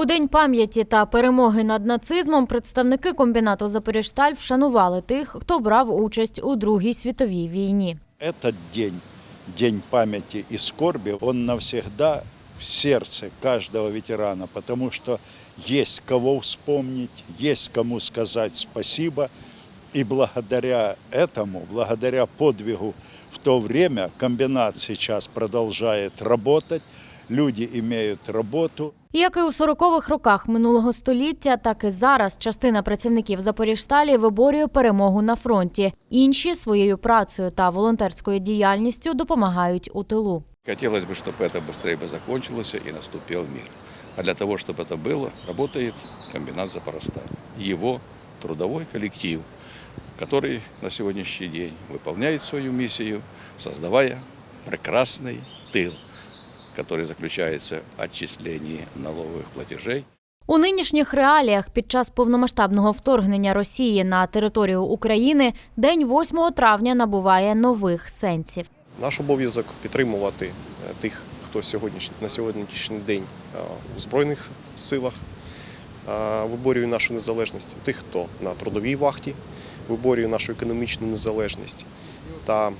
У день пам'яті та перемоги над нацизмом представники комбінату Запоріжсталь вшанували тих, хто брав участь у Другій світовій війні. Этот день, день памяти и скорби, он навсегда в сердце каждого ветерана, потому что есть кого вспомнить, есть кому сказать спасибо. И благодаря этому, благодаря подвигу в то время, комбинат сейчас продолжает работать, люди имеют работу, Як і у 40-х роках минулого століття, так і зараз частина працівників Запоріжсталі виборює перемогу на фронті. Інші своєю працею та волонтерською діяльністю допомагають у тилу. Хотелось бы, чтобы это быстрее бы закончилось и наступил мир. А для того, чтобы это было, работает комбинат Запоросталь. Его трудовой коллектив, который на сегодняшний день выполняет свою миссию, создавая прекрасный тыл, который заключается в отчислении налоговых платежей. У нинішніх реаліях під час повномасштабного вторгнення Росії на територію України день 8 травня набуває нових сенсів. Наш обов'язок підтримувати е, тих, хто сьогоднішній на сьогоднішній день е, у збройних силах. Е, виборює нашу незалежність, тих, хто на трудовій вахті. Виборює нашу економічну незалежність, та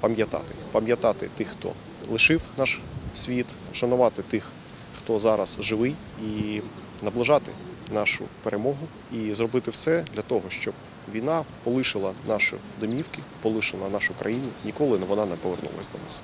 пам'ятати, пам'ятати тих, хто лишив наш світ, вшанувати тих, хто зараз живий, і наближати нашу перемогу і зробити все для того, щоб війна полишила наші домівки, полишила нашу країну, ніколи вона не повернулася до нас.